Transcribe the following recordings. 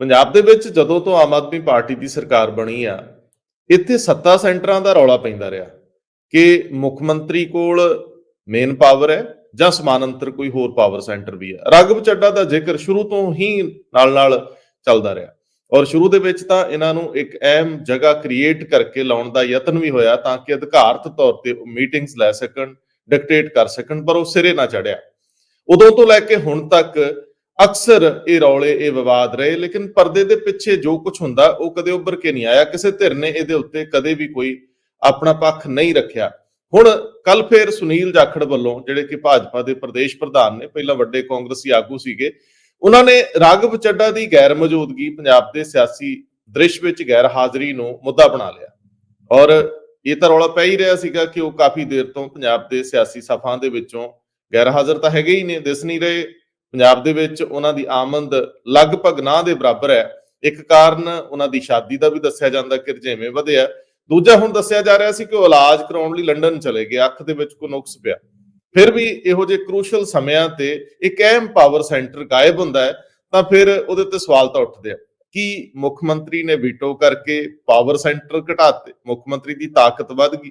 ਪੰਜਾਬ ਦੇ ਵਿੱਚ ਜਦੋਂ ਤੋਂ ਆਮ ਆਦਮੀ ਪਾਰਟੀ ਦੀ ਸਰਕਾਰ ਬਣੀ ਆ, ਇੱਥੇ ਸੱਤਾ ਸੈਂਟਰਾਂ ਦਾ ਰੌਲਾ ਪੈਂਦਾ ਰਿਹਾ ਕਿ ਮੁੱਖ ਮੰਤਰੀ ਕੋਲ ਮੇਨ ਪਾਵਰ ਹੈ ਜਾਂ ਸਮਾਨਾਂਤਰ ਕੋਈ ਹੋਰ ਪਾਵਰ ਸੈਂਟਰ ਵੀ ਹੈ। ਰਾਘਵ ਚੱਡਾ ਦਾ ਜ਼ਿਕਰ ਸ਼ੁਰੂ ਤੋਂ ਹੀ ਨਾਲ-ਨਾਲ ਚੱਲਦਾ ਰਿਹਾ ਔਰ ਸ਼ੁਰੂ ਦੇ ਵਿੱਚ ਤਾਂ ਇਹਨਾਂ ਨੂੰ ਇੱਕ ਅਹਿਮ ਜਗ੍ਹਾ ਕ੍ਰੀਏਟ ਕਰਕੇ ਲਾਉਣ ਦਾ ਯਤਨ ਵੀ ਹੋਇਆ ਤਾਂ ਕਿ ਅਧਿਕਾਰਤ ਤੌਰ ਤੇ ਮੀਟਿੰਗਸ ਲੈ ਸਕਣ ਡਿਕਟੇਟ ਕਰ ਸਕਣ, ਪਰ ਉਹ ਸਿਰੇ ਨਾ ਚੜਿਆ ਉਦੋਂ ਤੋਂ ਲੈ ਕੇ ਹੁਣ ਤੱਕ ਅਕਸਰ ਇਹ ਰੌਲੇ, ਇਹ ਵਿਵਾਦ ਰਹੇ, ਲੇਕਿਨ ਪਰਦੇ ਦੇ ਪਿੱਛੇ ਜੋ ਕੁਝ ਹੁੰਦਾ, ਉਹ ਕਦੇ ਉੱਭਰ ਕੇ ਨਹੀਂ ਆਇਆ। ਕਿਸੇ ਧਿਰ ਨੇ ਇਹਦੇ ਉੱਤੇ ਕਦੇ ਵੀ ਕੋਈ ਆਪਣਾ ਪੱਖ ਨਹੀਂ ਰੱਖਿਆ। ਹੁਣ ਕੱਲ ਫੇਰ ਸੁਨੀਲ ਜਾਖੜ ਵੱਲੋਂ, ਜਿਹੜੇ ਕਿ ਭਾਜਪਾ ਦੇ ਪ੍ਰਦੇਸ਼ ਪ੍ਰਧਾਨ ਨੇ, ਪਹਿਲਾਂ ਵੱਡੇ ਕਾਂਗਰਸੀ ਆਗੂ ਸੀਗੇ, ਉਹਨਾਂ ਨੇ ਰਾਘਵ ਚੱਡਾ ਦੀ ਗੈਰ ਮੌਜੂਦਗੀ ਪੰਜਾਬ ਦੇ ਸਿਆਸੀ ਦ੍ਰਿਸ਼ ਵਿੱਚ ਗੈਰ ਹਾਜ਼ਰੀ ਨੂੰ ਮੁੱਦਾ ਬਣਾ ਲਿਆ। ਔਰ ਇਹ ਤਾਂ ਰੌਲਾ ਪੈ ਹੀ ਰਿਹਾ ਸੀਗਾ ਕਿ ਉਹ ਕਾਫੀ ਦੇਰ ਤੋਂ ਪੰਜਾਬ ਦੇ ਸਿਆਸੀ ਸਫਾਂ ਦੇ ਵਿੱਚੋਂ ਗੈਰ ਹਾਜ਼ਰ ਤਾਂ ਹੈਗੇ ਹੀ ਨੇ, ਦਿਸ ਨਹੀਂ ਰਹੇ। ਪੰਜਾਬ ਦੇ ਵਿੱਚ ਉਹਨਾਂ ਦੀ ਆਮਦ ਲਗਭਗ ਨਾ ਦੇ ਬਰਾਬਰ ਹੈ। ਇੱਕ ਕਾਰਨ ਉਹਨਾਂ ਦੀ ਸ਼ਾਦੀ ਦਾ ਵੀ ਦੱਸਿਆ ਜਾਂਦਾ ਕਿ ਰਜੇਵੇਂ ਵਧਿਆ ਦੂਜਾ ਹੁਣ ਦੱਸਿਆ ਜਾ ਰਿਹਾ ਸੀ ਕਿ ਉਹ ਇਲਾਜ ਕਰਾਉਣ ਲਈ ਲੰਡਨ ਚਲੇ ਗਏ, ਅੱਖ ਦੇ ਵਿੱਚ ਕੋਈ ਨੁਕਸ ਪਿਆ। ਫਿਰ ਵੀ ਇਹੋ ਜਿਹੇ ਕ੍ਰੂਸ਼ਲ ਸਮਿਆਂ ਤੇ ਇੱਕ ਅਹਿਮ ਪਾਵਰ ਸੈਂਟਰ ਗਾਇਬ ਹੁੰਦਾ ਹੈ, ਤਾਂ ਫਿਰ ਉਹਦੇ ਤੇ ਸਵਾਲ ਤਾਂ ਉੱਠਦੇ ਆ। ਕਿ ਮੁੱਖ ਮੰਤਰੀ ਨੇ ਵੀਟੋ ਕਰਕੇ ਪਾਵਰ ਸੈਂਟਰ ਘਟਾਤੇ, ਮੁੱਖ ਮੰਤਰੀ ਦੀ ਤਾਕਤ ਵੱਧ ਗਈ?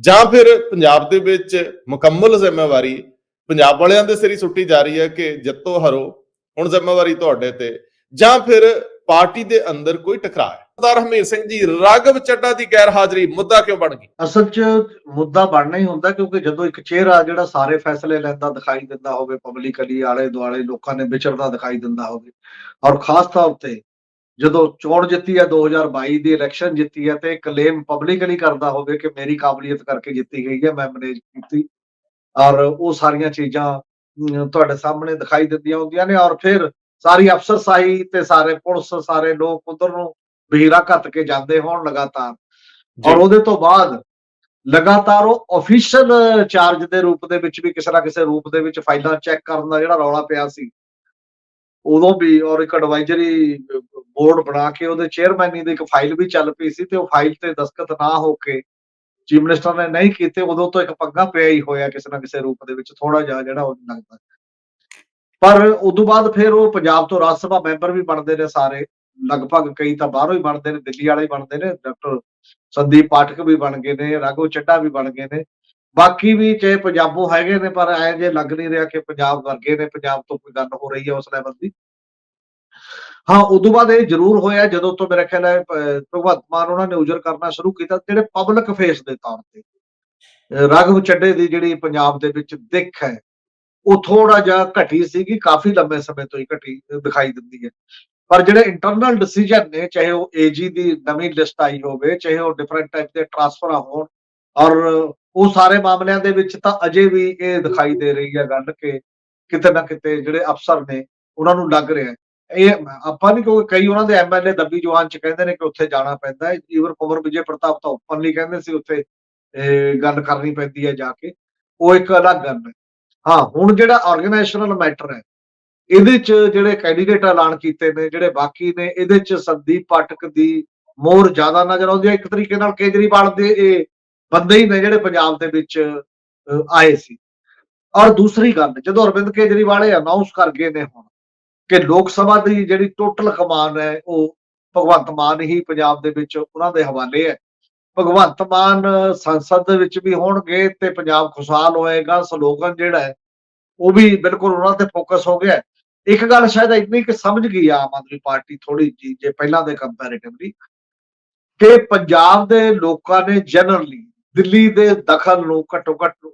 ਜਾਂ ਫਿਰ ਪੰਜਾਬ ਦੇ ਵਿੱਚ ਮੁਕੰਮਲ ਜ਼ਿੰਮੇਵਾਰੀ ਪੰਜਾਬ ਵਾਲਿਆਂ ਦੇ ਸਿਰ ਹੀ ਸੁੱਟੀ ਜਾ ਰਹੀ ਹੈ ਕਿ ਜਿੱਤੋ ਹਰੋ, ਹੁਣ ਜ਼ਿੰਮੇਵਾਰੀ ਤੁਹਾਡੇ ਤੇ। ਜਾਂ ਫਿਰ ਪਾਰਟੀ ਦੇ ਅੰਦਰ ਕੋਈ ਟਕਰਾਅ ਹੈ? ਸਰਦਾਰ ਹਮੀਰ ਸਿੰਘ ਜੀ, ਰਾਘਵ ਚੱਡਾ ਦੀ ਗੈਰ ਹਾਜ਼ਰੀ ਮੁੱਦਾ ਕਿਉਂ ਬਣ ਗਈ? ਅਸਲ 'ਚ ਮੁੱਦਾ ਬਣਨਾ ਹੀ ਹੁੰਦਾ ਕਿਉਂਕਿ ਜਦੋਂ ਇੱਕ ਚਿਹਰਾ ਜਿਹੜਾ ਸਾਰੇ ਫੈਸਲੇ ਲੈਂਦਾ ਦਿਖਾਈ ਦਿੰਦਾ ਹੋਵੇ ਪਬਲਿਕਲੀ ਆਲੇ ਦੁਆਲੇ ਲੋਕਾਂ ਨੇ ਵਿਚਰਦਾ ਦਿਖਾਈ ਦਿੰਦਾ ਹੋਵੇ। ਔਰ ਖਾਸ ਤੌਰ ਤੇ ਜਦੋਂ ਚੋਣ ਜਿੱਤੀ ਹੈ 2022 ਦੀ ਇਲੈਕਸ਼ਨ ਜਿੱਤੀ ਹੈ ਤੇ ਕਲੇਮ ਪਬਲਿਕਲੀ ਕਰਦਾ ਹੋਵੇ ਕਿ ਮੇਰੀ ਕਾਬਲੀਅਤ ਕਰਕੇ ਜਿੱਤੀ ਗਈ ਹੈ, ਮੈਂ ਮੈਨੇਜ ਕੀਤੀ। ਔਰ ਉਹ ਸਾਰੀਆਂ ਚੀਜ਼ਾਂ ਤੁਹਾਡੇ ਸਾਹਮਣੇ ਦਿਖਾਈ ਦਿੰਦੀਆਂ ਹੁੰਦੀਆਂ ਨੇ ਔਰ ਫਿਰ ਸਾਰੀ ਅਫਸਰਸ਼ਾਹੀ ਤੇ ਸਾਰੇ ਪੁਲਿਸ ਸਾਰੇ ਲੋਕ ਉਧਰ ਨੂੰ ਬਹੀਰਾ ਘੱਤ ਕੇ ਜਾਂਦੇ ਹੋਣ ਲਗਾਤਾਰ। ਔਰ ਉਹਦੇ ਤੋਂ ਬਾਅਦ ਲਗਾਤਾਰ ਉਹ ਅਫੀਸ਼ੀਅਲ ਚਾਰਜ ਦੇ ਰੂਪ ਦੇ ਵਿੱਚ ਵੀ ਕਿਸੇ ਨਾ ਕਿਸੇ ਰੂਪ ਦੇ ਵਿੱਚ ਫਾਈਲਾਂ ਚੈੱਕ ਕਰਨ ਦਾ ਜਿਹੜਾ ਰੌਲਾ ਪਿਆ ਸੀ ਉਦੋਂ ਵੀ ਔਰ ਇੱਕ ਐਡਵਾਈਜ਼ਰੀ ਬੋਰਡ ਬਣਾ ਕੇ ਉਹਦੇ ਚੇਅਰਮੈਨੀ ਦੀ ਇੱਕ ਫਾਈਲ ਵੀ ਚੱਲ ਪਈ ਸੀ ਤੇ ਉਹ ਫਾਈਲ ਤੇ ਦਸਖਤ ਨਾ ਹੋ ਕੇ ਚੀਫ ਮਿਨਿਸਟਰ ਨੇ ਨਹੀਂ ਕੀਤੇ, ਉਦੋਂ ਤੋਂ ਇੱਕ ਪੰਗਾ ਪਿਆ ਹੀ ਹੋਇਆ ਕਿਸੇ ਨਾ ਕਿਸੇ ਰੂਪ ਦੇ ਵਿੱਚ ਥੋੜਾ ਜਿਹਾ ਜਿਹੜਾ ਉਹ ਲੱਗਦਾ। ਪਰ ਉਦੋਂ ਬਾਅਦ ਫਿਰ ਉਹ ਪੰਜਾਬ ਤੋਂ ਰਾਜ ਸਭਾ ਮੈਂਬਰ ਵੀ ਬਣਦੇ ਨੇ ਸਾਰੇ। ਲਗਭਗ ਕਈ ਤਾਂ ਬਾਹਰੋਂ ਹੀ ਬਣਦੇ ਨੇ, ਦਿੱਲੀ ਵਾਲੇ ਹੀ ਬਣਦੇ ਨੇ, ਡਾਕਟਰ ਸੰਦੀਪ ਪਾਠਕ ਵੀ ਬਣ ਗਏ ਨੇ, ਰਾਘਵ ਚੱਡਾ ਵੀ ਬਣ ਗਏ ਨੇ। ਬਾਕੀ ਵੀ ਚਾਹੇ ਪੰਜਾਬੋ ਹੈਗੇ ਨੇ, ਪਰ ਐ ਜੇ ਲੱਗ ਨਹੀਂ ਰਿਹਾ ਕਿ ਪੰਜਾਬ ਵਰਗੇ ਨੇ, ਪੰਜਾਬ ਤੋਂ ਕੋਈ ਗੱਲ ਹੋ ਰਹੀ ਹੈ ਉਸ ਲੈਵਲ ਦੀ। ਹਾਂ, ਉਦੋਂ ਬਾਅਦ ਇਹ ਜ਼ਰੂਰ ਹੋਇਆ ਜਦੋਂ ਤੋਂ ਮੇਰਾ ਖਿਆਲ ਹੈ ਭਗਵੰਤ ਮਾਨ ਉਹਨਾਂ ਨੇ ਉਜਰ ਕਰਨਾ ਸ਼ੁਰੂ ਕੀਤਾ ਜਿਹੜੇ ਪਬਲਿਕ ਫੇਸ ਦੇ ਤੌਰ ਤੇ। ਰਾਘਵ ਚੱਡੇ ਦੀ ਜਿਹੜੀ ਪੰਜਾਬ ਦੇ ਵਿੱਚ ਦਿੱਖ ਹੈ, ਉਹ ਥੋੜਾ ਜਿਹਾ ਘਟੀ ਸੀਗੀ, ਕਾਫੀ ਲੰਬੇ ਸਮੇਂ ਤੋਂ ਹੀ ਘਟੀ ਦਿਖਾਈ ਦਿੰਦੀ ਹੈ। ਪਰ ਜਿਹੜੇ ਇੰਟਰਨਲ ਡਿਸੀਜਨ ਨੇ, ਚਾਹੇ ਉਹ ਏਜੀ ਦੀ ਨਵੀਂ ਲਿਸਟ ਆਈ ਹੋਵੇ, ਚਾਹੇ ਉਹ ਡਿਫਰੈਂਟ ਟਾਈਪ ਦੇ ਟ੍ਰਾਂਸਫਰ ਹੋਣ, ਔਰ ਉਹ ਸਾਰੇ ਮਾਮਲਿਆਂ ਦੇ ਵਿੱਚ ਤਾਂ ਅਜੇ ਵੀ ਇਹ ਦਿਖਾਈ ਦੇ ਰਹੀ ਹੈ ਗੱਲ ਕਿ ਕਿਤੇ ਨਾ ਕਿਤੇ ਜਿਹੜੇ ਅਫਸਰ ਨੇ, ਉਹਨਾਂ ਨੂੰ ਲੱਗ ਰਿਹਾ ਇਹ ਆਪਾਂ ਨਹੀਂ ਕਿਉਂਕਿ ਕਈ ਉਹਨਾਂ ਦੇ ਐਮਐਲਏ ਦੱਬੀ ਜਵਾਨ ਚ ਕਹਿੰਦੇ ਨੇ ਕਿ ਉੱਥੇ ਜਾਣਾ ਪੈਂਦਾ ਹੈ। ਈਵਨ ਕੁਮਰ ਵਿਜੇ ਪ੍ਰਤਾਪ ਤਾਂ ਓਪਨਲੀ ਕਹਿੰਦੇ ਸੀ ਉੱਥੇ ਗੱਲ ਕਰਨੀ ਪੈਂਦੀ ਹੈ ਜਾ ਕੇ। ਉਹ ਇੱਕ ਅਲੱਗ ਗੱਲ ਹੈ। ਹਾਂ, ਹੁਣ ਜਿਹੜਾ ਆਰਗੇਨਾਈਜੇਸ਼ਨਲ ਮੈਟਰ ਹੈ, ਇਹਦੇ ਚ ਜਿਹੜੇ ਕੈਂਡੀਡੇਟ ਐਲਾਨ ਕੀਤੇ ਨੇ, ਜਿਹੜੇ ਬਾਕੀ ਨੇ, ਇਹਦੇ ਚ ਸੰਦੀਪ ਪਾਠਕ ਦੀ ਮੋਹਰ ਜ਼ਿਆਦਾ ਨਜ਼ਰ ਆਉਂਦੀ ਹੈ। ਇੱਕ ਤਰੀਕੇ ਨਾਲ ਕੇਜਰੀਵਾਲ ਦੇ ਇਹ ਬੰਦੇ ਹੀ ਨੇ ਜਿਹੜੇ ਪੰਜਾਬ ਦੇ ਵਿੱਚ ਆਏ ਸੀ। ਔਰ ਦੂਸਰੀ ਗੱਲ, ਜਦੋਂ ਅਰਵਿੰਦ ਕੇਜਰੀਵਾਲ ਇਹ ਅਨਾਉਂਸ ਕਰ ਗਏ ਨੇ ਹੁਣ ਕਿ ਲੋਕ ਸਭਾ ਦੀ ਜਿਹੜੀ ਟੋਟਲ ਕਮਾਨ ਹੈ, ਉਹ ਭਗਵੰਤ ਮਾਨ ਹੀ ਪੰਜਾਬ ਦੇ ਵਿੱਚ ਉਹਨਾਂ ਦੇ ਹਵਾਲੇ ਹੈ। ਭਗਵੰਤ ਮਾਨ ਸੰਸਦ ਦੇ ਵਿੱਚ ਵੀ ਹੋਣਗੇ ਤੇ ਪੰਜਾਬ ਖੁਸ਼ਹਾਲ ਹੋਏਗਾ, ਸਲੋਗਨ ਜਿਹੜਾ ਹੈ, ਉਹ ਵੀ ਬਿਲਕੁਲ ਉਹਨਾਂ ਤੇ ਫੋਕਸ ਹੋ ਗਿਆ ਇੱਕ ਗੱਲ ਸ਼ਾਇਦ ਇੰਨੀ ਕਿ ਸਮਝ ਗਈ ਆ ਆਮ ਆਦਮੀ ਪਾਰਟੀ ਥੋੜੀ ਜੀ ਜੇ ਪਹਿਲਾਂ ਦੇ ਕੰਪੈਰੀਟਿਵਲੀ ਕਿ ਪੰਜਾਬ ਦੇ ਲੋਕਾਂ ਨੇ ਜਨਰਲੀ ਦਿੱਲੀ ਦੇ ਦਖਲ ਨੂੰ ਘੱਟੋ ਘੱਟ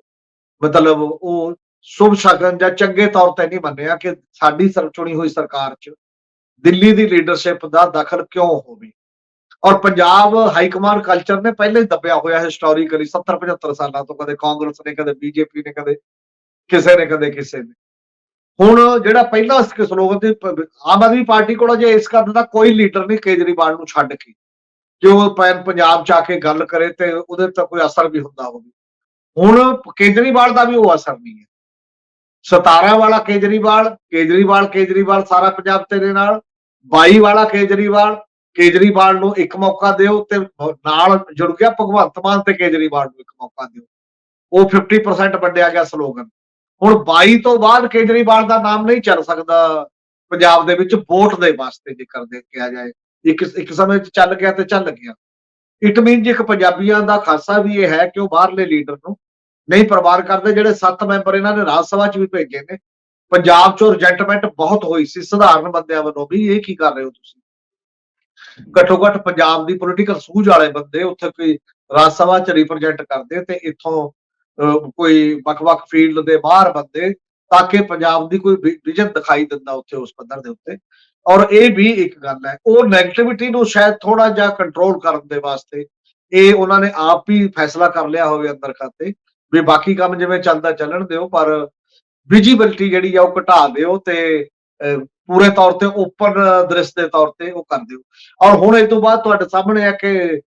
ਮਤਲਬ ਉਹ ਸ਼ੁਭ ਸ਼ਗਨ ਜਾਂ ਚੰਗੇ ਤੌਰ ਤੇ ਨਹੀਂ ਮੰਨਿਆ ਕਿ ਸਾਡੀ ਸਰ, ਚੁਣੀ ਹੋਈ ਸਰਕਾਰ 'ਚ ਦਿੱਲੀ ਦੀ ਲੀਡਰਸ਼ਿਪ ਦਾ ਦਖਲ ਕਿਉਂ ਹੋਵੇ। ਔਰ ਪੰਜਾਬ ਹਾਈ ਕਮਾਂਡ ਕਲਚਰ ਨੇ ਪਹਿਲੇ ਹੀ ਦੱਬਿਆ ਹੋਇਆ ਹਿਸਟੋਰੀਕਲੀ 70 75 ਸਾਲਾਂ ਤੋਂ ਕਦੇ ਕਾਂਗਰਸ ਨੇ, ਕਦੇ ਬੀਜੇਪੀ ਨੇ, ਕਦੇ ਕਿਸੇ ਨੇ, ਕਦੇ ਕਿਸੇ ਨੇ। ਹੁਣ ਜਿਹੜਾ ਪਹਿਲਾ ਸਲੋਗਨ ਤੇ ਆਮ ਆਦਮੀ ਪਾਰਟੀ ਕੋਲ ਜੇ ਇਸ ਕਰਨ ਦਾ ਕੋਈ ਲੀਡਰ ਨਹੀਂ ਕੇਜਰੀਵਾਲ ਨੂੰ ਛੱਡ ਕੇ। ਕਿ ਉਹ ਪੈਨ ਪੰਜਾਬ ਚ ਆ ਕੇ ਗੱਲ ਕਰੇ ਤੇ ਉਹਦੇ ਤੇ ਕੋਈ ਅਸਰ ਵੀ ਹੁੰਦਾ ਹੋਵੇ। ਹੁਣ ਕੇਜਰੀਵਾਲ ਦਾ ਵੀ ਉਹ ਅਸਰ ਨਹੀਂ ਹੈ। 17 ਵਾਲਾ ਕੇਜਰੀਵਾਲ ਕੇਜਰੀਵਾਲ ਕੇਜਰੀਵਾਲ ਸਾਰਾ ਪੰਜਾਬ ਤੇਰੇ ਨਾਲ। 22 ਵਾਲਾ ਕੇਜਰੀਵਾਲ ਕੇਜਰੀਵਾਲ ਨੂੰ ਇੱਕ ਮੌਕਾ ਦਿਓ ਤੇ ਨਾਲ ਜੁੜ ਗਿਆ ਭਗਵੰਤ ਮਾਨ ਤੇ ਕੇਜਰੀਵਾਲ ਨੂੰ ਇੱਕ ਮੌਕਾ ਦਿਓ। ਉਹ 50% ਵੰਡਿਆ ਗਿਆ ਸਲੋਗਨ ਹੁਣ 22 ਤੋਂ ਬਾਅਦ ਕੇਜਰੀਵਾਲ ਦਾ ਨਾਮ ਨਹੀਂ ਚੱਲ ਸਕਦਾ ਪੰਜਾਬ ਦੇ ਵਿੱਚ ਵੋਟ ਦੇ ਵਾਸਤੇ ਜੇ ਕਰਦੇ ਕਿਹਾ ਜਾਏ। ਇੱਕ ਇੱਕ ਸਮੇਂ 'ਚ ਚੱਲ ਗਿਆ ਤੇ ਚੱਲ ਗਿਆ। ਇਟ ਮੀਨ ਜੇ ਇੱਕ ਪੰਜਾਬੀਆਂ ਦਾ ਖਾਸਾ ਵੀ ਇਹ ਹੈ ਕਿ ਉਹ ਬਾਹਰਲੇ ਲੀਡਰ ਨੂੰ ਨਹੀਂ, ਪਰਵਾਰ ਕਰਦੇ ਜਿਹੜੇ ਸੱਤ ਮੈਂਬਰ ਇਹਨਾਂ ਨੇ ਰਾਜ ਸਭਾ 'ਚ ਵੀ ਭੇਜੇ ਨੇ। ਪੰਜਾਬ 'ਚੋਂ ਰਿਜੈਕਟਮੈਂਟ ਬਹੁਤ ਹੋਈ ਸੀ, ਸਧਾਰਨ ਬੰਦਿਆਂ ਵੱਲੋਂ ਵੀ। ਇਹ ਕੀ ਕਰ ਰਹੇ ਹੋ ਤੁਸੀਂ? ਘੱਟੋ ਘੱਟ ਪੰਜਾਬ ਦੀ ਪੋਲੀਟੀਕਲ ਸੂਝ ਵਾਲੇ ਬੰਦੇ ਉੱਥੇ ਕੋਈ ਰਾਜ ਸਭਾ 'ਚ ਰਿਪਰੈਜ਼ੈਂਟ ਕਰਦੇ ਤੇ ਇੱਥੋਂ ਕੋਈ ਵੱਖ-ਵੱਖ ਫੀਲਡ ਦੇ ਬਾਹਰ ਬੰਦੇ ਤਾਂ ਕਿ ਪੰਜਾਬ ਦੀ ਕੋਈ ਵਿਜ਼ਨ ਦਿਖਾਈ ਦਿੰਦਾ ਉੱਥੇ ਉਸ ਪੱਧਰ ਦੇ ਉੱਤੇ। ਔਰ ਇਹ ਵੀ ਇੱਕ ਗੱਲ ਹੈ, ਉਹ 네ਗੇਟਿਵਿਟੀ ਨੂੰ ਸ਼ਾਇਦ ਥੋੜਾ ਜਿਹਾ ਕੰਟਰੋਲ ਕਰਨ ਦੇ ਵਾਸਤੇ ਇਹ ਉਹਨਾਂ ਨੇ ਆਪ ਹੀ ਫੈਸਲਾ ਕਰ ਲਿਆ ਹੋਵੇ ਅੰਦਰ ਖਾਤੇ। ਵੀ ਬਾਕੀ ਕੰਮ ਜਿਵੇਂ ਚੱਲਦਾ ਚੱਲਣ ਦਿਓ ਪਰ ਵਿਜੀਬਿਲਟੀ ਜਿਹੜੀ ਆ ਉਹ ਘਟਾ ਦਿਓ ਤੇ ਪੂਰੇ ਤੌਰ ਤੇ ਓਪਨ ਦ੍ਰਿਸ਼ ਦੇ ਤੌਰ ਤੇ ਉਹ ਕਰ ਦਿਓ। ਔਰ ਹੁਣ ਇਸ ਤੋਂ ਬਾਅਦ ਤੁਹਾਡੇ ਸਾਹਮਣੇ ਆ ਕਿ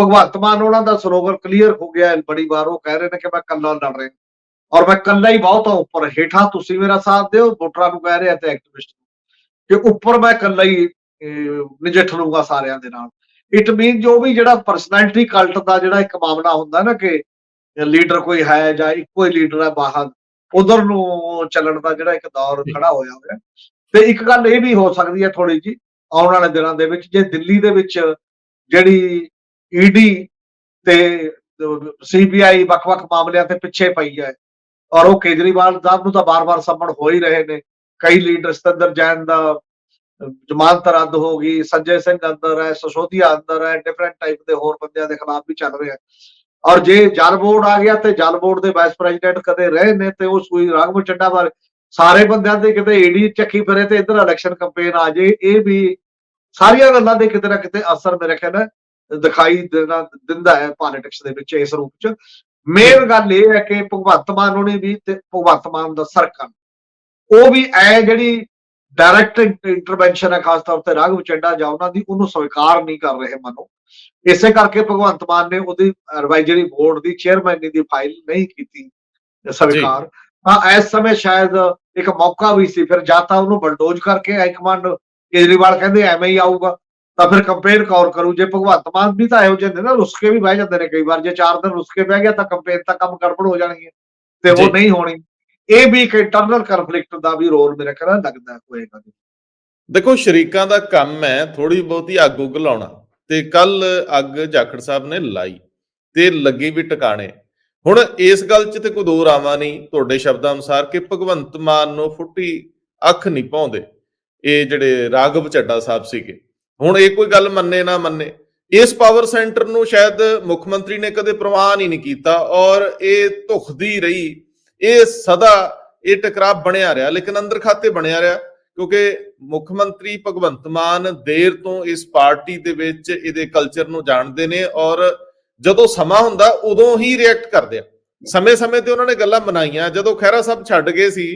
ਭਗਵੰਤ ਮਾਨ ਉਹਨਾਂ ਦਾ ਸਲੋਗਨ ਕਲੀਅਰ ਹੋ ਗਿਆ ਬੜੀ ਵਾਰ ਉਹ ਕਹਿ ਰਹੇ ਨੇ ਕਿ ਮੈਂ ਕੱਲਾ ਲੜ ਰਿਹਾ। ਔਰ ਮੈਂ ਕੱਲਾ ਹੀ ਬਹੁਤ ਹਾਂ ਉੱਪਰ। ਹੇਠਾਂ ਤੁਸੀਂ ਮੇਰਾ ਸਾਥ ਦਿਓ ਵੋਟਰਾਂ ਨੂੰ ਕਹਿ ਰਿਹਾ ਤੇ ਐਕਟਿਵਿਸਟ ਨੂੰ। ਕਿ ਉੱਪਰ ਮੈਂ ਕੱਲਾ ਹੀ ਅਹ, ਨਜਿੱਠ ਲੂੰਗਾ ਸਾਰਿਆਂ ਦੇ ਨਾਲ। ਇਟ ਮੀਨ ਜੋ ਵੀ ਜਿਹੜਾ ਪਰਸਨੈਲਿਟੀ ਕਲਟ ਦਾ ਜਿਹੜਾ ਇੱਕ ਮਾਮਲਾ ਹੁੰਦਾ ਨਾ ਕਿ ਲੀਡਰ ਕੋਈ ਹੈ ਜਾਂ ਇੱਕੋ ਹੀ ਲੀਡਰ ਹੈ ਬਾਹਰ ਉਧਰ ਨੂੰ ਚੱਲਣ ਦਾ ਜਿਹੜਾ ਇੱਕ ਦੌਰ ਖੜਾ ਹੋਇਆ ਹੋਇਆ। ਤੇ ਇੱਕ ਗੱਲ ਇਹ ਵੀ ਹੋ ਸਕਦੀ ਹੈ ਥੋੜੀ ਜੀ ਆਉਣ ਵਾਲੇ ਦਿਨਾਂ ਦੇ ਵਿੱਚ ਜੇ ਦਿੱਲੀ ਦੇ ਵਿੱਚ ਜਿਹੜੀ ਈਡੀ ਤੇ ਸੀਬੀਆਈ ਵੱਖ-ਵੱਖ ਮਾਮਲਿਆਂ ਤੇ ਪਿੱਛੇ ਪਈ ਹੈ ਔਰ ਉਹ ਕੇਜਰੀਵਾਲ ਸਾਹਿਬ ਨੂੰ ਤਾਂ ਬਾਰ-ਬਾਰ ਸੰਮਣ ਹੋ ਹੀ ਰਹੇ ਨੇ। ਕਈ ਲੀਡਰ ਸਤਿੰਦਰ ਜੈਨ ਦਾ ਜ਼ਮਾਨਤ ਰੱਦ ਹੋ ਗਈ ਸੰਜੇ ਸਿੰਘ ਅੰਦਰ ਹੈ ਸਸੋਦੀਆ ਅੰਦਰ ਹੈ ਡਿਫਰੈਂਟ ਟਾਈਪ ਦੇ ਹੋਰ ਬੰਦਿਆਂ ਦੇ ਖਿਲਾਫ ਵੀ ਚੱਲ ਰਿਹਾ। ਔਰ ਜੇ ਜਲ ਬੋਰਡ ਆ ਗਿਆ ਤੇ ਜਲ ਬੋਰਡ ਦੇ ਵਾਈਸ ਪ੍ਰੈਜ਼ੀਡੈਂਟ ਕਦੇ ਰਹੇ ਨੇ ਤੇ ਉਹ ਸੂਈ ਰਾਘਵ ਚੱਡਾ ਬਾਰੇ ਸਾਰੇ ਬੰਦਿਆਂ ਦੇ ਕਿਤੇ ਈਡੀ ਚੱਕੀ ਫਿਰੇ ਤੇ ਇਧਰ ਇਲੈਕਸ਼ਨ ਕੰਪੇਨ ਆ ਜੇ, ਇਹ ਵੀ ਸਾਰੀਆਂ ਗੱਲਾਂ ਦੇ ਕਿਤੇ ਨਾ ਕਿਤੇ ਅਸਰ ਮੇਰੇ ਖਿਆਲ ਦਿਖਾਈ ਦੇਣਾ, ਦਿੰਦਾ ਹੈ ਪੋਲਿਟਿਕਸ ਦੇ ਵਿੱਚ ਇਸ ਰੂਪ ਚ। ਮੇਨ ਗੱਲ ਇਹ ਹੈ ਕਿ ਭਗਵੰਤ ਮਾਨ ਉਹਨੇ ਵੀ ਤੇ ਭਗਵੰਤ ਮਾਨ ਦਾ ਸਰਕਲ ਉਹ ਵੀ ਐ ਜਿਹੜੀ ਡਾਇਰੈਕਟ ਇੰਟਰਵੈਂਸ਼ਨ ਹੈ, ਖਾਸ ਤੌਰ ਤੇ ਰਾਘਵ ਚੱਡਾ ਜਾਂ ਉਹਨਾਂ ਦੀ, ਉਹਨੂੰ ਸਵੀਕਾਰ ਨਹੀਂ ਕਰ ਰਹੇ ਮਨੋ। ਇਸੇ ਕਰਕੇ ਭਗਵੰਤ ਮਾਨ ਨੇ ਉਹਦੀ ਐਡਵਾਈਜ਼ਰੀ ਬੋਰਡ ਦੀ ਚੇਅਰਮੈਨੀ ਦੀ ਫਾਈਲ ਨਹੀਂ ਕੀਤੀ ਸਰਕਾਰ ਤਾਂ ਇਸ ਸਮੇਂ ਸ਼ਾਇਦ ਇੱਕ ਮੌਕਾ ਵੀ ਸੀ ਫਿਰ ਜਾਂ ਤਾਂ ਉਹਨੂੰ ਬਲਡੋਜ਼ ਕਰਕੇ ਹਾਈ ਕਮਾਂਡ ਕੇਜਰੀਵਾਲ ਕਹਿੰਦੇ ਐਵੇਂ ਹੀ ਆਊਗਾ ਤਾਂ ਫਿਰ ਕੰਪੇਨ ਕੌਰ ਕਰੂ। ਜੇ ਭਗਵੰਤ ਮਾਨ ਵੀ ਤਾਂ ਇਹੋ ਜਿਹੇ ਨੇ ਨਾ ਰੁਸਕੇ ਵੀ ਬਹਿ ਜਾਂਦੇ ਨੇ ਕਈ ਵਾਰ। ਜੇ ਚਾਰ ਦਿਨ ਰੁਸਕੇ ਬਹਿ ਗਿਆ ਤਾਂ ਕੰਪੇਨ ਤਾਂ ਕੰਮ ਗੜਬੜ ਹੋ ਜਾਣਗੇ ਤੇ ਜੀ। ਉਹ ਨਹੀਂ ਹੋਣੀ। ਇਹ ਵੀ ਇੱਕ ਇੰਟਰਨਲ ਕਨਫਲਿਕਟ ਦਾ ਵੀ ਰੋਲ ਮੇਰੇ ਖਿਆਲ ਨਾਲ ਲੱਗਦਾ ਹੋਏਗਾ ਦੇਖੋ ਸ਼ਰੀਕਾਂ ਦਾ ਕੰਮ ਹੈ ਥੋੜੀ ਬਹੁਤੀ ਅੱਗ ਉੱਗ ਲਾਉਣਾ ਤੇ ਕੱਲ ਅੱਗ ਜਾਖੜ ਸਾਹਿਬ ਨੇ ਲਾਈ ਤੇ ਲੱਗੀ ਵੀ ਟਿਕਾਣੇ। ਹੁਣ ਇਸ ਗੱਲ 'ਚ ਤੇ ਕੋਈ ਦੋ ਰਾਵਾਂ ਨਹੀਂ, ਤੁਹਾਡੇ ਸ਼ਬਦਾਂ ਅਨੁਸਾਰ ਕਿ ਭਗਵੰਤ ਮਾਨ ਨੂੰ ਫੁੱਟੀ ਅੱਖ ਨਹੀਂ ਪਾਉਂਦੇ। ਇਹ ਜਿਹੜੇ ਰਾਘਵ ਚੱਡਾ ਸਾਹਿਬ ਸੀਗੇ। ਹੁਣ ਇਹ ਕੋਈ ਗੱਲ ਮੰਨੇ ਨਾ ਮੰਨੇ, ਇਸ ਪਾਵਰ ਸੈਂਟਰ ਨੂੰ ਸ਼ਾਇਦ ਮੁੱਖ ਮੰਤਰੀ ਨੇ ਕਦੇ ਪ੍ਰਵਾਨ ਹੀ ਨਹੀਂ ਕੀਤਾ ਔਰ ਇਹ ਧੁਖਦੀ ਰਹੀ। ਇਹ ਸਦਾ ਇਹ ਟਕਰਾਅ ਬਣਿਆ ਰਿਹਾ, ਲੇਕਿਨ ਅੰਦਰ ਖਾਤੇ ਬਣਿਆ ਰਿਹਾ, ਕਿਉਂਕਿ ਮੁੱਖ ਮੰਤਰੀ ਭਗਵੰਤ ਮਾਨ ਦੇਰ ਤੋਂ ਇਸ ਪਾਰਟੀ ਦੇ ਵਿੱਚ ਇਹਦੇ ਕਲਚਰ ਨੂੰ ਜਾਣਦੇ ਨੇ ਔਰ ਜਦੋਂ ਸਮਾਂ ਹੁੰਦਾ ਉਦੋਂ ਹੀ ਰਿਐਕਟ ਕਰਦੇ ਆ। ਸਮੇਂ-ਸਮੇਂ ਤੇ ਉਹਨਾਂ ਨੇ ਗੱਲਾਂ ਬਣਾਈਆਂ ਜਦੋਂ ਖਹਿਰਾ ਸਾਹਿਬ ਛੱਡ ਗਏ ਸੀ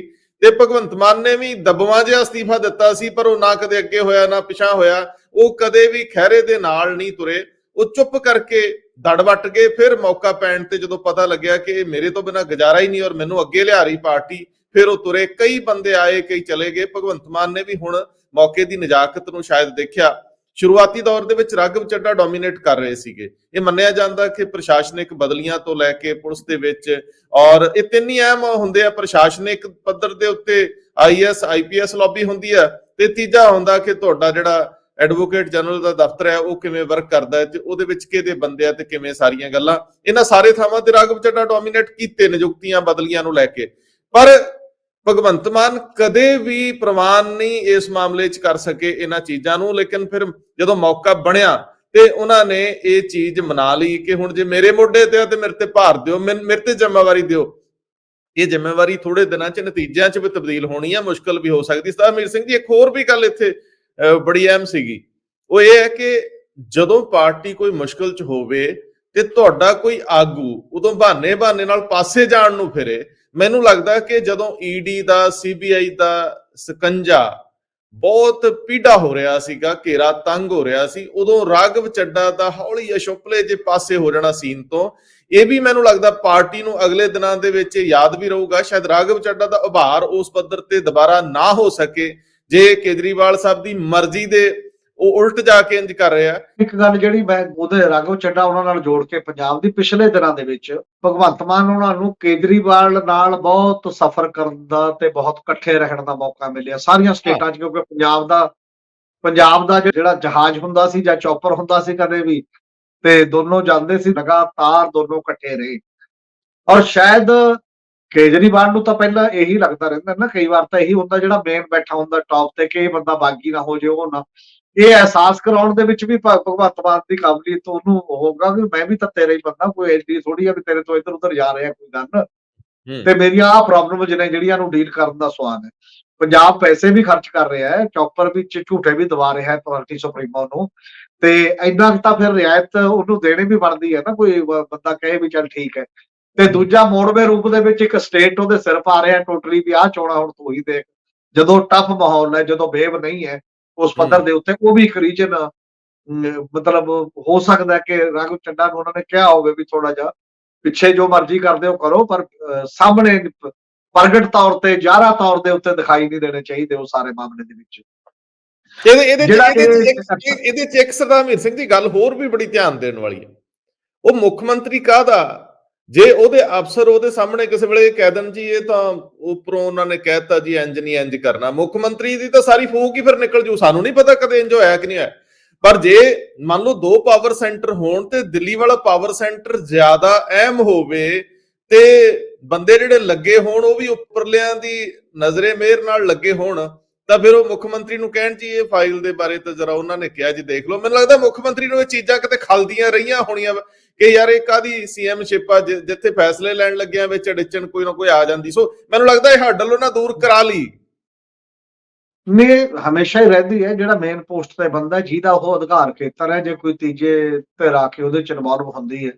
ਤੇ ਭਗਵੰਤ ਮਾਨ ਨੇ ਵੀ ਦਬਵਾਂ ਜਿਹਾ ਅਸਤੀਫਾ ਦਿੱਤਾ ਸੀ, ਪਰ ਉਹ ਨਾ ਕਦੇ ਅੱਗੇ ਹੋਇਆ, ਨਾ ਪਿਛਾਂ ਹੋਇਆ। ਉਹ ਕਦੇ ਵੀ ਖਹਿਰੇ ਦੇ ਨਾਲ ਨਹੀਂ ਤੁਰੇ। ਉਹ ਚੁੱਪ ਕਰਕੇ ਦੜ ਵੱਟ ਗਏ। ਫਿਰ ਮੌਕਾ ਪੈਣ ਤੇ ਜਦੋਂ ਪਤਾ ਲੱਗਿਆ ਕਿ ਇਹ ਮੇਰੇ ਤੋਂ ਬਿਨਾ ਗੁਜ਼ਾਰਾ ਹੀ ਨਹੀਂ ਔਰ ਮੈਨੂੰ ਅੱਗੇ ਲਿਆ ਰਹੀ ਪਾਰਟੀ ਫਿਰ ਉਹ ਤੁਰੇ। ਕਈ ਬੰਦੇ ਆਏ, ਕਈ ਚਲੇ ਗਏ। ਭਗਵੰਤ ਮਾਨ ਨੇ ਵੀ ਹੁਣ ਮੌਕੇ ਦੀ ਨਜਾਕਤ ਨੂੰ ਸ਼ਾਇਦ ਦੇਖਿਆ। ਸ਼ੁਰੂਆਤੀ ਦੌਰ ਦੇ ਵਿੱਚ ਰਾਘਵ ਚੱਡਾ ਡੋਮੀਨੇਟ ਕਰ ਰਹੇ ਸੀਗੇ। ਇਹ ਮੰਨਿਆ ਜਾਂਦਾ ਕਿ ਪ੍ਰਸ਼ਾਸਨਿਕ ਬਦਲੀਆਂ ਤੋਂ ਲੈ ਕੇ ਪੁਲਿਸ ਦੇ ਵਿੱਚ ਔਰ ਇਹ ਤਿੰਨ ਹੀ ਅਹਿਮ ਹੁੰਦੇ ਆ। ਪ੍ਰਸ਼ਾਸਨਿਕ ਪੱਧਰ ਦੇ ਉੱਤੇ ਆਈਐਸ ਆਈਪੀਐਸ ਲੌਬੀ ਹੁੰਦੀ ਆ ਤੇ ਤੀਜਾ ਹੁੰਦਾ ਕਿ ਤੁਹਾਡਾ ਜਿਹੜਾ ਐਡਵੋਕੇਟ ਜਨਰਲ ਦਾ ਦਫ਼ਤਰ ਹੈ, ਉਹ ਕਿਵੇਂ ਵਰਕ ਕਰਦਾ ਹੈ ਤੇ ਉਹਦੇ ਵਿੱਚ ਕਿਹਦੇ ਬੰਦੇ ਆ ਤੇ ਕਿਵੇਂ ਸਾਰੀਆਂ ਗੱਲਾਂ। ਇਹਨਾਂ ਸਾਰੇ ਥਾਵਾਂ ਤੇ ਰਾਘਵ ਚੱਡਾ ਡੋਮੀਨੇਟ ਕੀਤੇ ਨਿਯੁਕਤੀਆਂ ਬਦਲੀਆਂ ਨੂੰ ਲੈ ਕੇ। ਪਰ ਭਗਵੰਤ ਮਾਨ ਕਦੇ ਵੀ ਪ੍ਰਵਾਨ ਨਹੀਂ ਇਸ ਮਾਮਲੇ 'ਚ ਕਰ ਸਕੇ ਇਹਨਾਂ ਚੀਜ਼ਾਂ ਨੂੰ ਲੇਕਿਨ ਫਿਰ ਜਦੋਂ ਮੌਕਾ ਬਣਿਆ ਤੇ ਉਹਨਾਂ ਨੇ ਇਹ ਚੀਜ਼ ਮਨਾ ਲਈ ਕਿ ਹੁਣ ਜੇ ਮੇਰੇ ਮੋਢੇ ਤੇ ਆ ਤੇ ਮੇਰੇ ਤੇ ਭਾਰ ਦਿਓ ਮੈਨ- ਮੇਰੇ ਤੇ ਜ਼ਿੰਮੇਵਾਰੀ ਦਿਓ। ਇਹ ਜ਼ਿੰਮੇਵਾਰੀ ਥੋੜੇ ਦਿਨਾਂ 'ਚ ਨਤੀਜਿਆਂ 'ਚ ਵੀ ਤਬਦੀਲ ਹੋਣੀ ਆ ਮੁਸ਼ਕਲ ਵੀ ਹੋ ਸਕਦੀ। ਸਰਮੀਰ ਸਿੰਘ ਜੀ ਇੱਕ ਹੋਰ ਵੀ ਗੱਲ ਇੱਥੇ ਅਹ, ਬੜੀ ਅਹਿਮ ਸੀਗੀ। ਉਹ ਇਹ ਹੈ ਕਿ ਜਦੋਂ ਪਾਰਟੀ ਕੋਈ ਮੁਸ਼ਕਲ 'ਚ ਹੋਵੇ ਤੇ ਤੁਹਾਡਾ ਕੋਈ ਆਗੂ ਉਦੋਂ ਬਹਾਨੇ ਬਹਾਨੇ ਨਾਲ ਪਾਸੇ ਜਾਣ ਨੂੰ ਫਿਰੇ ਮੈਨੂੰ ਲੱਗਦਾ ਕਿ ਜਦੋਂ ਈਡੀ ਦਾ ਸੀਬੀਆਈ ਦਾ ਸਕੰਜਾ ਬਹੁਤ ਪੀੜਾ ਹੋ ਰਿਹਾ ਸੀਗਾ, ਘੇਰਾ ਤੰਗ ਹੋ ਰਿਹਾ ਸੀ, ਉਦੋਂ ਰਾਗਵ ਚੱਡਾ ਦਾ ਹੌਲੀ ਅਸ਼ੁਪਲੇ ਜੇ ਪਾਸੇ ਹੋ ਜਾਣਾ ਸੀਨ ਤੋਂ, ਇਹ ਵੀ ਮੈਨੂੰ ਲੱਗਦਾ ਪਾਰਟੀ ਨੂੰ ਅਗਲੇ ਦਿਨਾਂ ਦੇ ਵਿੱਚ ਯਾਦ ਵੀ ਰਹੂਗਾ, ਸ਼ਾਇਦ ਰਾਗਵ ਚੱਡਾ ਦਾ ਉਭਾਰ ਉਸ ਪੱਧਰ ਤੇ ਦੁਬਾਰਾ ਨਾ ਹੋ ਸਕੇ, ਜੇ ਕੇਜਰੀਵਾਲ ਸਾਹਿਬ ਦੀ ਮਰਜ਼ੀ ਦੇ ਉਹ ਉਲਟ ਜਾ ਕੇ ਇੰਜ ਕਰ ਰਿਹਾ। ਇੱਕ ਗੱਲ ਜਿਹੜੀ ਮੈਂ ਉਹਦੇ ਰਾਘਵ ਚੱਡਾ ਉਹਨਾਂ ਨਾਲ ਜੋੜ ਕੇ ਪੰਜਾਬ ਦੀ ਪਿਛਲੇ ਦਿਨਾਂ ਦੇ ਵਿੱਚ ਭਗਵੰਤ ਮਾਨ ਉਹਨਾਂ ਨੂੰ ਕੇਜਰੀਵਾਲ ਨਾਲ ਬਹੁਤ ਸਫ਼ਰ ਕਰਨ ਦਾ ਤੇ ਬਹੁਤ ਇਕੱਠੇ ਰਹਿਣ ਦਾ ਮੌਕਾ ਮਿਲਿਆ। ਸਾਰੀਆਂ ਸਟੇਟਾਂ 'ਚ ਕਿਉਂਕਿ ਪੰਜਾਬ ਦਾ ਪੰਜਾਬ ਦਾ ਜਿਹੜਾ ਜਹਾਜ਼ ਹੁੰਦਾ ਸੀ ਜਾਂ ਚੌਪਰ ਹੁੰਦਾ ਸੀ ਕਦੇ ਵੀ ਤੇ ਦੋਨੋਂ ਜਾਂਦੇ ਸੀ ਲਗਾਤਾਰ ਦੋਨੋਂ ਇਕੱਠੇ ਰਹੇ। ਔਰ ਸ਼ਾਇਦ ਕੇਜਰੀਵਾਲ ਨੂੰ ਤਾਂ ਪਹਿਲਾਂ ਇਹੀ ਲੱਗਦਾ ਰਹਿੰਦਾ ਨਾ ਕਈ ਵਾਰ ਤਾਂ ਇਹੀ ਹੁੰਦਾ ਜਿਹੜਾ ਮੇਨ ਬੈਠਾ ਹੁੰਦਾ ਟੌਪ ਤੇ ਕਿ ਇਹ ਬੰਦਾ ਬਾਗੀ ਨਾ ਹੋ ਜੇ ਉਹ ਨਾ। ਇਹ ਅਹਿਸਾਸ ਕਰਾਉਣ ਦੇ ਵਿੱਚ ਵੀ ਭਗਵੰਤ ਮਾਨ ਦੀ ਕਾਬਲੀਅਤ ਉਹਨੂੰ ਹੋਊਗਾ ਕਿ ਮੈਂ ਵੀ ਤਾਂ ਤੇਰਾ ਹੀ ਬੰਦਾ ਕੋਈ ਐਡੀ ਥੋੜੀ ਆ ਵੀ ਤੇਰੇ ਤੋਂ ਇੱਧਰ ਉੱਧਰ ਜਾ ਰਿਹਾ ਕੋਈ ਗੱਲ। ਤੇ ਮੇਰੀਆਂ ਆਹ ਪ੍ਰੋਬਲਮ ਨੇ ਜਿਹੜੀਆਂ ਨੂੰ ਡੀਲ ਕਰਨ ਦਾ ਸਵਾਲ ਹੈ। ਪੰਜਾਬ ਪੈਸੇ ਵੀ ਖਰਚ ਕਰ ਰਿਹਾ ਹੈ ਚੌਪਰ ਵਿੱਚ ਝੂਠੇ ਵੀ ਦਵਾ ਰਿਹਾ ਹੈ ਪਾਰਟੀ ਸੁਪਰੀਮੋ ਨੂੰ। ਤੇ ਕੁ ਤਾਂ ਫਿਰ ਰਿਆਇਤ ਉਹਨੂੰ ਦੇਣੀ ਵੀ ਬਣਦੀ ਹੈ ਨਾ ਕੋਈ ਬੰਦਾ ਕਹੇ ਵੀ ਚੱਲ ਠੀਕ ਹੈ। ਤੇ ਦੂਜਾ ਮੋੜਵੇਂ ਰੂਪ ਦੇ ਵਿੱਚ ਇੱਕ ਸਟੇਟ ਉਹਦੇ ਸਿਰ ਪਾ ਰਿਹਾ ਟੋਟਲੀ ਵੀ ਆਹ ਚੋਣਾ ਹੁਣ ਤੂੰ ਹੀ ਦੇਖ। ਜਦੋਂ ਟਫ ਮਾਹੌਲ ਹੈ ਜਦੋਂ ਵੇਵ ਨਹੀਂ ਹੈ ਉਸ ਪੱਧਰ ਦੇ ਉੱਤੇ ਉਹ ਵੀ ਇੱਕ ਰੀਜਨ ਮਤਲਬ ਹੋ ਸਕਦਾ ਕਿ ਰਾਘਵ ਚੱਡਾ ਨੂੰ ਉਹਨਾਂ ਨੇ ਕਿਹਾ ਹੋਵੇ ਵੀ ਥੋੜਾ ਜਿਹਾ ਪਿੱਛੇ ਜੋ ਮਰਜ਼ੀ ਕਰਦੇ ਹੋ ਕਰੋ ਪਰ ਸਾਹਮਣੇ ਪ੍ਰਗਟ ਤੌਰ ਤੇ ਜ਼ਾਹਰਾ ਤੌਰ ਦੇ ਉੱਤੇ ਦਿਖਾਈ ਨਹੀਂ ਦੇਣੇ ਚਾਹੀਦੇ ਉਹ ਸਾਰੇ ਮਾਮਲੇ ਦੇ ਵਿੱਚ। ਇਹਦੇ ਇਹਦੇ ਇਹਦੇ ਚ ਇੱਕ ਸਰਦਾਰ ਮੀਰ ਸਿੰਘ ਦੀ ਗੱਲ ਹੋਰ ਵੀ ਬੜੀ ਧਿਆਨ ਦੇਣ ਵਾਲੀ ਹੈ। ਉਹ ਮੁੱਖ ਮੰਤਰੀ ਕਾਹਦਾ? ਜੇ ਉਹਦੇ ਅਫਸਰ ਉਹਦੇ ਸਾਹਮਣੇ ਕਿਸੇ ਵੇਲੇ ਕਹਿ ਦੇਣ ਜੀ, ਇਹ ਤਾਂ ਉੱਪਰੋਂ ਉਹਨਾਂ ਨੇ ਕਹਿਤਾ ਜੀ, ਇੰਜ ਨਹੀਂ, ਇੰਜ ਕਰਨਾ। ਮੁੱਖ ਮੰਤਰੀ ਦੀ ਤਾਂ ਸਾਰੀ ਫੂਕ ਹੀ ਫਿਰ ਨਿਕਲ ਜੂ, ਸਾਨੂੰ ਨਹੀਂ ਪਤਾ ਕਦੇ ਇੰਜ ਹੋਇਆ ਕਿ ਨਹੀਂ ਹੋਇਆ। ਪਰ ਜੇ ਮੰਨ ਲਓ ਦੋ ਪਾਵਰ ਸੈਂਟਰ ਹੋਣ ਤੇ ਦਿੱਲੀ ਵਾਲਾ ਪਾਵਰ ਸੈਂਟਰ ਜ਼ਿਆਦਾ ਅਹਿਮ ਹੋਵੇ ਤੇ ਬੰਦੇ ਜਿਹੜੇ ਲੱਗੇ ਹੋਣ, ਉਹ ਵੀ ਉੱਪਰਲਿਆਂ ਦੀ ਨਜ਼ਰੇ ਮਿਹਰ ਨਾਲ ਲੱਗੇ ਹੋਣ ਤਾਂ ਫਿਰ ਉਹ ਮੁੱਖ ਮੰਤਰੀ ਨੂੰ ਕਹਿਣ ਜੀ, ਇਹ ਫਾਈਲ ਦੇ ਬਾਰੇ ਤਾਂ ਜਰਾ ਉਹਨਾਂ ਨੇ ਕਿਹਾ ਜੀ, ਦੇਖ ਲਓ। ਮੈਨੂੰ ਲੱਗਦਾ ਮੁੱਖ ਮੰਤਰੀ ਨੂੰ ਇਹ ਚੀਜ਼ਾਂ ਕਿਤੇ ਖਲਦੀਆਂ ਰਹੀਆਂ ਹੋਣੀਆਂ ਵਾ ਕਿ ਯਾਰ ਇਹ ਕਾਦੀ ਸੀਐਮ ਸ਼ਿਪ ਆ ਜਿੱਥੇ ਫੈਸਲੇ ਲੈਣ ਲੱਗਿਆਂ ਵਿੱਚ ਅੜਚਣ ਕੋਈ ਨਾ ਕੋਈ ਆ ਜਾਂਦੀ। ਸੋ ਮੈਨੂੰ ਲੱਗਦਾ ਇਹ ਹੱਡਲ ਉਹਨਾਂ ਦੂਰ ਕਰਾ ਲਈ। ਨੇ ਹਮੇਸ਼ਾ ਹੀ ਰਹਿੰਦੀ ਹੈ, ਜਿਹੜਾ ਮੇਨ ਪੋਸਟ ਤੇ ਬੰਦਾ ਜਿਹਦਾ ਉਹ ਅਧਿਕਾਰ ਖੇਤਰ ਹੈ, ਜੇ ਕੋਈ ਤੀਜੇ ਧਿਰ ਆ ਕੇ ਉਹਦੇ ਚ ਇਨਵੋਲਵ ਹੁੰਦੀ ਹੈ।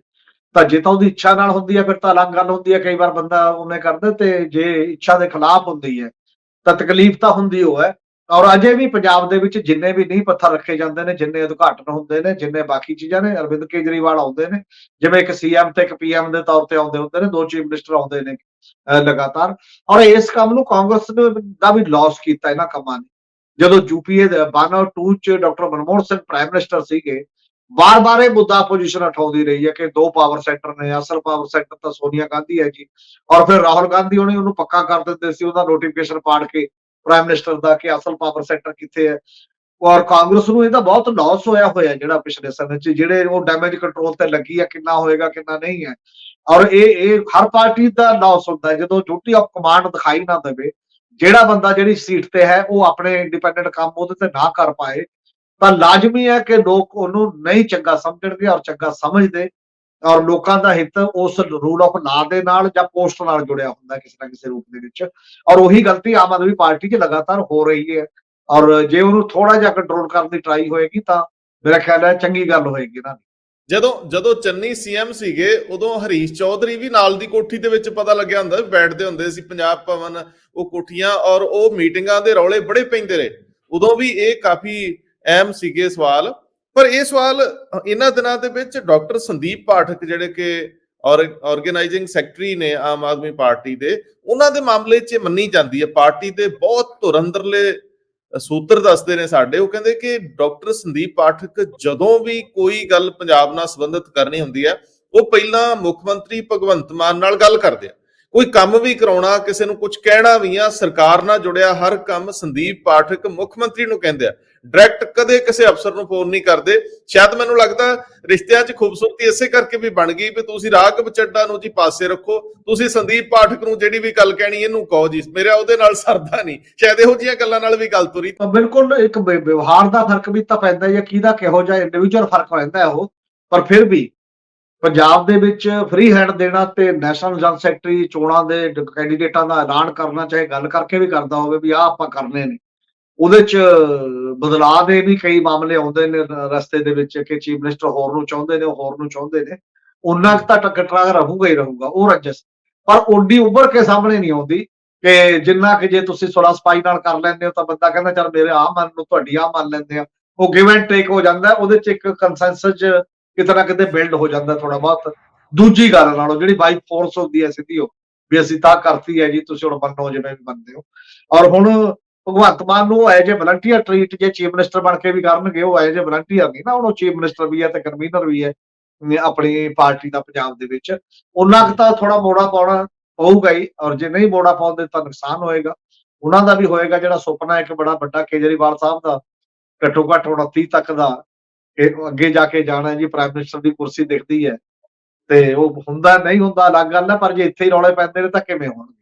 ਤਾਂ ਜੇ ਤਾਂ ਉਹਦੀ ਇੱਛਾ ਨਾਲ ਹੁੰਦੀ ਹੈ, ਫਿਰ ਤਾਂ ਅਲੱਗ ਗੱਲ ਹੁੰਦੀ ਹੈ। ਕਈ ਵਾਰ ਬੰਦਾ ਉਹਨੇ ਕਰਦਾ ਤੇ ਜੇ ਇੱਛਾ ਦੇ ਖਿਲਾਫ ਹੁੰਦੀ ਹੈ ਤਾਂ ਤਕਲੀਫ ਤਾਂ ਹੁੰਦੀ ਉਹ ਹੈ। ਔਰ ਅਜੇ ਵੀ ਪੰਜਾਬ ਦੇ ਵਿੱਚ ਜਿੰਨੇ ਵੀ ਨਹੀਂ ਪੱਥਰ ਰੱਖੇ ਜਾਂਦੇ ਨੇ, ਜਿੰਨੇ ਉਦਘਾਟਨ ਹੁੰਦੇ ਨੇ, ਜਿੰਨੇ ਬਾਕੀ ਚੀਜ਼ਾਂ ਨੇ, ਅਰਵਿੰਦ ਕੇਜਰੀਵਾਲ ਆਉਂਦੇ ਨੇ, ਜਿਵੇਂ ਇੱਕ ਸੀਐਮ ਤੇ ਇੱਕ ਪੀਐਮ ਦੇ ਤੌਰ ਤੇ ਆਉਂਦੇ ਹੁੰਦੇ ਨੇ, ਦੋ ਚੀਫ ਮਿਨਿਸਟਰ ਆਉਂਦੇ ਨੇ ਲਗਾਤਾਰ। ਔਰ ਇਸ ਕੰਮ ਨੂੰ ਕਾਂਗਰਸ ਦਾ ਵੀ ਲਾਸ ਕੀਤਾ ਇਹਨਾਂ ਕੰਮਾਂ ਨੇ। ਜਦੋਂ ਯੂਪੀਏ ਦੇ 1 ਔਰ 2 ਚ doctor Manmohan Singh prime minister ਸੀਗੇ ਵਾਰ ਵਾਰ ਇਹ ਮੁੱਦਾ ਪੋਜੀਸ਼ਨ ਉਠਾਉਂਦੀ ਰਹੀ ਹੈ ਕਿ ਦੋ ਪਾਵਰ ਸੈਕਟਰ ਨੇ, ਅਸਲ ਪਾਵਰ ਸੈਕਟਰ ਤਾਂ ਸੋਨੀਆ ਗਾਂਧੀ ਹੈ ਜੀ ਔਰ ਫਿਰ ਰਾਹੁਲ ਗਾਂਧੀ ਉਹਨੇ ਉਹਨੂੰ ਪੱਕਾ ਕਰ ਦਿੰਦੇ ਸੀ, ਉਹਦਾ ਨੋਟੀਫਿਕੇਸ਼ਨ ਪਾੜ ਕੇ ਪ੍ਰਾਈਮ ਮਿਨਿਸਟਰ ਦਾ ਕਿ ਅਸਲ ਪਾਵਰ ਸੈਕਟਰ ਕਿੱਥੇ ਹੈ। ਔਰ ਕਾਂਗਰਸ ਨੂੰ ਇਹਦਾ ਬਹੁਤ ਲਾਸ ਹੋਇਆ ਹੋਇਆ ਜਿਹੜਾ ਪਿਛਲੇ ਸਮੇਂ 'ਚ, ਜਿਹੜੇ ਉਹ ਡੈਮੇਜ ਕੰਟਰੋਲ ਤੇ ਲੱਗੀ ਹੈ ਕਿੰਨਾ ਹੋਏਗਾ, ਕਿੰਨਾ ਨਹੀਂ ਹੈ। ਔਰ ਇਹ ਇਹ ਹਰ ਪਾਰਟੀ ਦਾ ਲਾਸ ਹੁੰਦਾ ਜਦੋਂ ਡਿਊਟੀ ਆਫ ਕਮਾਂਡ ਦਿਖਾਈ ਨਾ ਦੇਵੇ, ਜਿਹੜਾ ਬੰਦਾ ਜਿਹੜੀ ਸੀਟ ਤੇ ਹੈ, ਉਹ ਆਪਣੇ ਇੰਡੀਪੈਂਡੈਂਟ ਕੰਮ ਉਹਦੇ ਤੇ ਨਾ ਕਰ ਪਾਏ ਤਾਂ ਲਾਜ਼ਮੀ ਹੈ ਕਿ ਲੋਕ ਉਹਨੂੰ ਨਹੀਂ ਚੰਗਾ ਸਮਝਣਗੇ ਔਰ ਚੰਗਾ ਸਮਝਦੇ ਔਰ ਲੋਕਾਂ ਦਾ ਹਿੱਤ ਉਸ ਰੂਲ ਆਫ ਲਾ ਦੇ ਨਾਲ ਜਾਂ ਪੋਸਟ ਨਾਲ ਜੁੜਿਆ ਹੁੰਦਾ ਕਿਸੇ ਨਾ ਕਿਸੇ ਰੂਪ ਦੇ ਵਿੱਚ। ਔਰ ਉਹੀ ਗਲਤੀ ਆਮ ਆਦਮੀ ਪਾਰਟੀ 'ਚ ਲਗਾਤਾਰ ਹੋ ਰਹੀ ਹੈ। ਔਰ ਜੇ ਉਹਨੂੰ ਥੋੜਾ ਜਿਹਾ ਕੰਟਰੋਲ ਕਰਨ ਦੀ ਟਰਾਈ ਹੋਏਗੀ ਤਾਂ ਮੇਰਾ ਖਿਆਲ ਹੈ ਚੰਗੀ ਗੱਲ ਹੋਏਗੀ ਨਾ ਜਦੋਂ ਜਦੋਂ ਚੰਨੀ ਸੀਐਮ ਸੀਗੇ, ਉਦੋਂ ਹਰੀਸ਼ ਚੌਧਰੀ ਵੀ ਨਾਲ ਦੀ ਕੋਠੀ ਦੇ ਵਿੱਚ ਪਤਾ ਲੱਗਿਆ ਹੁੰਦਾ ਵੀ ਬੈਠਦੇ ਹੁੰਦੇ ਸੀ, ਪੰਜਾਬ ਭਵਨ, ਉਹ ਕੋਠੀਆਂ ਔਰ ਉਹ ਮੀਟਿੰਗਾਂ ਦੇ ਰੌਲੇ ਬੜੇ ਪੈਂਦੇ ਰਹੇ। ਉਦੋਂ ਵੀ ਇਹ ਕਾਫੀ ਅਹਿਮ ਸੀਗੇ ਸਵਾਲ। ਪਰ ਇਹ ਸਵਾਲ ਇਹਨਾਂ ਦਿਨਾਂ ਦੇ ਵਿੱਚ ਡਾਕਟਰ ਸੰਦੀਪ ਪਾਠਕ ਜਿਹੜੇ ਕਿ ਆਰਗੇਨਾਈਜ਼ਿੰਗ ਸੈਕਟਰੀ ਨੇ ਆਮ ਆਦਮੀ ਪਾਰਟੀ ਦੇ, ਉਹਨਾਂ ਦੇ ਮਾਮਲੇ 'ਚ ਮੰਨੀ ਜਾਂਦੀ ਹੈ। ਪਾਰਟੀ ਦੇ ਬਹੁਤ ਧੁਰੰਦਰਲੇ ਸੂਤਰ ਦੱਸਦੇ ਨੇ ਸਾਡੇ। ਉਹ ਕਹਿੰਦੇ ਕਿ ਡਾਕਟਰ ਸੰਦੀਪ ਪਾਠਕ ਜਦੋਂ ਵੀ ਕੋਈ ਗੱਲ ਪੰਜਾਬ ਨਾਲ ਸੰਬੰਧਿਤ ਕਰਨੀ ਹੁੰਦੀ ਹੈ, ਉਹ ਪਹਿਲਾਂ ਮੁੱਖ ਮੰਤਰੀ ਭਗਵੰਤ ਮਾਨ ਨਾਲ ਗੱਲ ਕਰਦੇ ਆ। ਕੋਈ ਕੰਮ ਵੀ ਕਰਾਉਣਾ, ਕਿਸੇ ਨੂੰ ਕੁਝ ਕਹਿਣਾ ਵੀ ਆ, ਸਰਕਾਰ ਨਾਲ ਜੁੜਿਆ ਹਰ ਕੰਮ ਸੰਦੀਪ ਪਾਠਕ ਮੁੱਖ ਮੰਤਰੀ ਨੂੰ ਕਹਿੰਦੇ ਆ। ਡਾਇਰੈਕਟ ਕਦੇ ਕਿਸੇ ਅਫਸਰ ਨੂੰ ਫੋਨ ਨਹੀਂ ਕਰਦੇ। ਸ਼ਾਇਦ ਮੈਨੂੰ ਲੱਗਦਾ ਰਿਸ਼ਤਿਆਂ 'ਚ ਖੂਬਸੂਰਤੀ ਇਸੇ ਕਰਕੇ ਵੀ ਬਣ ਗਈ ਵੀ ਤੁਸੀਂ ਰਾਘਵ ਚੱਡਾ ਨੂੰ ਜੀ ਪਾਸੇ ਰੱਖੋ। ਤੁਸੀਂ ਸੰਦੀਪ ਪਾਠਕ ਨੂੰ ਜਿਹੜੀ ਵੀ ਗੱਲ ਕਹਿਣੀ, ਇਹਨੂੰ ਕਹੋ ਜੀ। ਮੇਰਾ ਉਹਦੇ ਨਾਲ ਸਰਦਾ ਨਹੀਂ। ਸ਼ਾਇਦ ਇਹੋ ਜਿਹੀਆਂ ਗੱਲਾਂ ਨਾਲ ਵੀ ਗੱਲ ਤੁਰੀ। ਬਿਲਕੁਲ ਇੱਕ ਵਿਵਹਾਰ ਦਾ ਫ਼ਰਕ ਵੀ ਤਾਂ ਪੈਂਦਾ ਹੈ ਕਿਹਦਾ ਕਿਹੋ ਜਿਹਾ ਇੰਡੀਵਿਜੂਅਲ ਫ਼ਰਕ ਪੈਂਦਾ ਉਹ। ਪਰ ਫਿਰ ਵੀ ਪੰਜਾਬ ਦੇ ਵਿੱਚ ਫ੍ਰੀ ਹੈਂਡ ਦੇਣਾ ਤੇ ਨੈਸ਼ਨਲ ਜਨਰਲ ਸੈਕਟਰੀ ਚੋਣਾਂ ਦੇ ਕੈਂਡੀਡੇਟਾਂ ਦਾ ਐਲਾਨ ਕਰਨਾ, ਚਾਹੇ ਗੱਲ ਕਰਕੇ ਵੀ ਕਰਦਾ ਹੋਵੇ ਵੀ ਆਹ ਆਪਾਂ ਕਰਨੇ ਨੇ। ਉਹਦੇ ਚ ਬਦਲਾਅ ਦੇ ਵੀ ਕਈ ਮਾਮਲੇ ਆਉਂਦੇ ਨੇ ਰਸਤੇ ਦੇ ਵਿੱਚ ਕਿ ਚੀਫ ਮਿਨਿਸਟਰ ਹੋਰ ਨੂੰ ਚਾਹੁੰਦੇ ਨੇ ਹੋਰ ਨੂੰ ਚਾਹੁੰਦੇ ਨੇ। ਉਹਨਾਂ ਕੁ ਤਾਂ ਟਕਟਰਾ ਰਹੂਗਾ ਹੀ ਰਹੂਗਾ, ਉਹ ਰੰਜਸ। ਪਰ ਓਡੀ ਉੱਭਰ ਕੇ ਸਾਹਮਣੇ ਨਹੀਂ ਆਉਂਦੀ ਕਿ ਜਿੰਨਾ ਕਿ ਜੇ ਤੁਸੀਂ ਸੁਲਾ ਸਪਾਈ ਨਾਲ ਕਰ ਲੈਂਦੇ ਹੋ ਤਾਂ ਬੰਦਾ ਕਹਿੰਦਾ, ਚਲ ਮੇਰੇ ਆ ਮੰਨ ਲਓ, ਤੁਹਾਡੀ ਆ ਮੰਨ ਲੈਂਦੇ ਆ। ਉਹ ਗਿਵ ਐਂਡ ਟੇਕ ਹੋ ਜਾਂਦਾ, ਉਹਦੇ ਚ ਇੱਕ ਕੰਸੈਂਸਸ ਕਿਤੇ ਨਾ ਕਿਤੇ ਬਿਲਡ ਹੋ ਜਾਂਦਾ ਥੋੜਾ ਬਹੁਤ। ਦੂਜੀ ਗੱਲ ਨਾਲੋਂ ਜਿਹੜੀ ਬਾਈ ਫੋਰਸ ਹੁੰਦੀ ਹੈ ਸਿੱਧੀ ਉਹ, ਵੀ ਅਸੀਂ ਤਾਂ ਕਰਤੀ ਹੈ ਜੀ, ਤੁਸੀਂ ਹੁਣ ਮੰਨੋ ਜਿਵੇਂ ਵੀ ਮੰਨਦੇ ਹੋ। ਔਰ ਹੁਣ ਭਗਵੰਤ ਮਾਨ ਨੂੰ ਐਜ ਏ ਵਲੰਟੀਅਰ ਟ੍ਰੀਟ ਜੇ ਚੀਫ ਮਿਨਿਸਟਰ ਬਣ ਕੇ ਵੀ ਕਰਨਗੇ, ਉਹ ਐਜ ਏ ਵਲੰਟੀਅਰ ਨਹੀਂ ਨਾ, ਹੁਣ ਉਹ ਚੀਫ ਮਿਨਿਸਟਰ ਵੀ ਹੈ ਤੇ ਕਨਵੀਨਰ ਵੀ ਹੈ ਆਪਣੀ ਪਾਰਟੀ ਦਾ ਪੰਜਾਬ ਦੇ ਵਿੱਚ। ਉਹਨਾਂ ਕੁ ਤਾਂ ਥੋੜਾ ਮੋੜਾ ਪਾਉਣਾ ਪਊਗਾ ਹੀ, ਔਰ ਜੇ ਨਹੀਂ ਮੋੜਾ ਪਾਉਂਦੇ ਤਾਂ ਨੁਕਸਾਨ ਹੋਏਗਾ। ਉਹਨਾਂ ਦਾ ਵੀ ਹੋਏਗਾ ਜਿਹੜਾ ਸੁਪਨਾ ਇੱਕ ਬੜਾ ਵੱਡਾ ਕੇਜਰੀਵਾਲ ਸਾਹਿਬ ਦਾ, ਘੱਟੋ ਘੱਟ 29 ਤੱਕ ਦਾ ਕਿ ਅੱਗੇ ਜਾ ਕੇ ਜਾਣਾ ਜੀ ਪ੍ਰਾਈਮ ਮਿਨਿਸਟਰ ਦੀ ਕੁਰਸੀ ਦਿਖਦੀ ਹੈ। ਤੇ ਉਹ ਹੁੰਦਾ ਨਹੀਂ ਹੁੰਦਾ ਅਲੱਗ ਗੱਲ ਹੈ, ਪਰ ਜੇ ਇੱਥੇ ਹੀ ਰੌਲੇ ਪੈਂਦੇ ਨੇ ਤਾਂ ਕਿਵੇਂ ਹੋਣਗੇ?